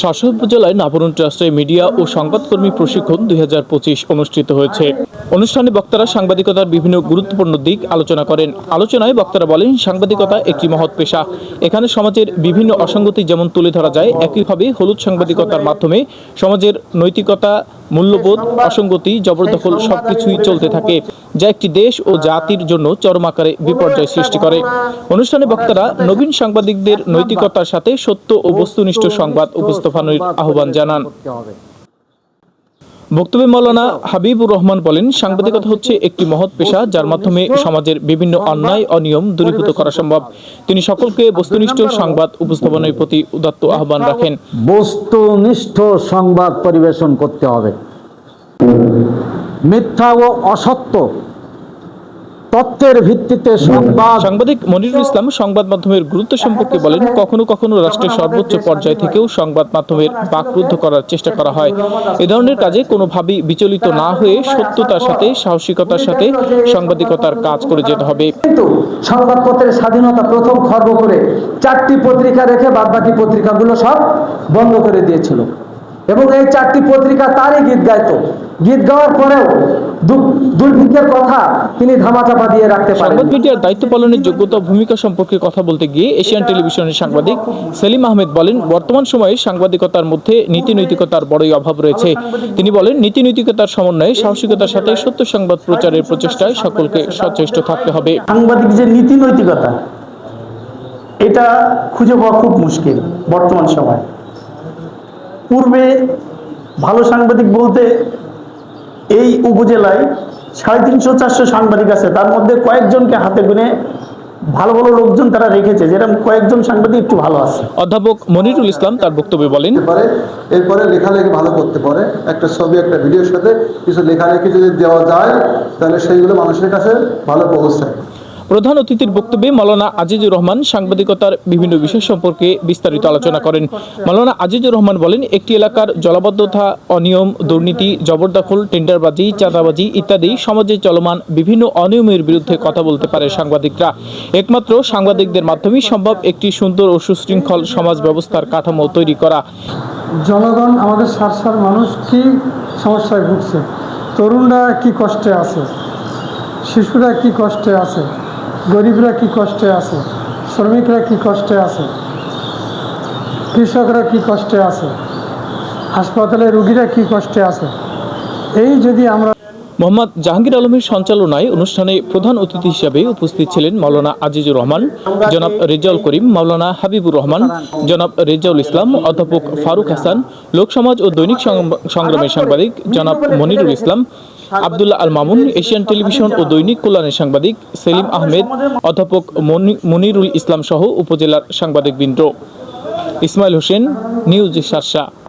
শাসক উপজেলায় নাভরণ ট্রাস্টের মিডিয়া ও সংবাদকর্মী প্রশিক্ষণ দুই অনুষ্ঠিত হয়েছে। অনুষ্ঠানে বক্তারা সাংবাদিকতার বিভিন্ন গুরুত্বপূর্ণ দিক আলোচনা করেন। আলোচনায় বক্তারা বলেন, সাংবাদিকতা একটি মহৎ পেশা। এখানে সমাজের বিভিন্ন অসঙ্গতি যেমন তুলে ধরা যায়, একইভাবে হলুদ সাংবাদিকতার মাধ্যমে সমাজের নৈতিকতা মূল্যবোধ অসঙ্গতি জবরদখল সবকিছুই চলতে থাকে যা একটি দেশ ও জাতির জন্য চরম আকারে বিপর্যয় সৃষ্টি করে। অনুষ্ঠানে বক্তারা নবীন সাংবাদিকদের নৈতিকতার সাথে সত্য ও বস্তুনিষ্ঠ সংবাদ উপস্থাপনের আহ্বান জানান। বক্তব্যে মৌলানা হাবিবুর রহমান বলেন, সাংবাদিকতা হচ্ছে একটি মহৎ পেশা যার মাধ্যমে সমাজের বিভিন্ন অন্যায়, অনিয়ম দূরীভূত করা সম্ভব। তিনি সকলকে বস্তুনিষ্ঠ সংবাদ উপস্থাপনের প্রতি উদাত্ত আহ্বান রাখেন। বস্তুনিষ্ঠ সংবাদ পরিবেশন করতে হবে। মিথ্যা ও অসত্য তথ্যের ভিত্তিতে সংবাদ সাংবাদিক মনিরুল ইসলাম সংবাদ মাধ্যমের গুরুত্ব সম্পর্কে বলেন কখনো কখনো রাষ্ট্রের সর্বোচ্চ পর্যায় থেকেও সংবাদ মাধ্যমের বাকরুদ্ধ করার চেষ্টা করা হয়। এ ধরনের কাজে কোনোভাবেই বিচলিত না হয়ে সত্যতার সাথে সাহসিকতার সাথে সাংবাদিকতার কাজ করে যেতে হবে। কিন্তু সংবাদপত্রের স্বাধীনতা প্রথম খর্ব করে চারটি পত্রিকা রেখে বাদবাকি পত্রিকাগুলো সব বন্ধ করে দিয়েছিল। এবং এই চারটি পত্রিকা তারই গীত গাইতো। গীত গাওয়ার পরেও দুর্ভিক্ষের কথা তিনি ধামাচাপা দিয়ে রাখতে পারেন সংবাদ মিডিয়ার দায়িত্ব পালনের যোগ্যতা ভূমিকা সম্পর্কে কথা বলতে গিয়ে এশিয়ান টেলিভিশনের সাংবাদিক সেলিম আহমেদ বলেন বর্তমান সময়ে সাংবাদিকতার মধ্যে নীতি নৈতিকতার বড়ই অভাব রয়েছে। তিনি বলেন নীতি নৈতিকতার সমন্বয়ে সাহসিকতার সাথে সত্য সংবাদ প্রচারের প্রচেষ্টায় সকলকে সচেষ্ট থাকতে হবে। সাংবাদিক যে নীতি নৈতিকতা এটা খুঁজে পাওয়া খুব মুশকিল বর্তমান সময়। পূর্বে ভালো সাংবাদিক বলতে এই উপজেলায় সাড়ে তিনশো চারশো সাংবাদিক আছে। তার মধ্যে কয়েকজনকে হাতে গুনে ভালো ভালো লোকজন তারা রেখেছে। যেরকম কয়েকজন সাংবাদিক একটু ভালো আছে। অধ্যাপক মনিরুল ইসলাম তার বক্তব্যে বলেন। পারে এরপরে লেখালেখি ভালো করতে পারে। একটা ছবি একটা ভিডিওর সাথে কিছু লেখালেখি যদি দেওয়া যায় তাহলে সেইগুলো মানুষের কাছে ভালো পৌঁছায়। প্রধান অতিথির বক্তব্যে মাওলানা আজিজুর রহমান সাংবাদিকতার বিভিন্ন বিষয় সম্পর্কে বিস্তারিত আলোচনা করেন। মাওলানা আজিজুর রহমান বলেন, একটি এলাকার জলাবদ্ধতা, অনিয়ম, দুর্নীতি, জবরদখল, টেন্ডারবাজি, চাঁদাবাজি ইত্যাদি সমাজে চলমান বিভিন্ন অনিয়মের বিরুদ্ধে কথা বলতে পারে সাংবাদিকরা। একমাত্র সাংবাদিকদের মাধ্যমেই সম্ভব একটি সুন্দর ও সুশৃঙ্খল সমাজ ব্যবস্থার কাঠামো তৈরি করা। জনগণ আমাদের সার সার মানুষ কি সমস্যায় ভুগছে? তরুণরা কি কষ্টে আছে? শিশুরা কি কষ্টে আছে? গরিবরা কি কষ্টে আছে? শ্রমিকরা কি কষ্টে আছে? কৃষকরা কি কষ্টে আছে? হাসপাতালে রুগীরা কি কষ্টে আছে? এই যদি আমরা মোহাম্মদ জাহাঙ্গীর আলমের সঞ্চালনায় অনুষ্ঠানে প্রধান অতিথি হিসেবে উপস্থিত ছিলেন মাওলানা আজিজুর রহমান, জনাব রেজাউল করিম, মাওলানা হাবিবুর রহমান, জনাব রেজাউল ইসলাম, অধ্যাপক ফারুক হাসান, লোকসমাজ ও দৈনিক সংগ- সংগ্রামের সাংবাদিক জনাব মনিরুল ইসলাম আবদুল্লাহ আল মামুন এশিয়ান টেলিভিশন ও দৈনিক কল্যাণের সাংবাদিক সেলিম আহমেদ অধ্যাপক মনি- মনিরুল ইসলাম সহ উপজেলার সাংবাদিকবৃন্দ। ইসমাইল হোসেন নিউজ শার্শা।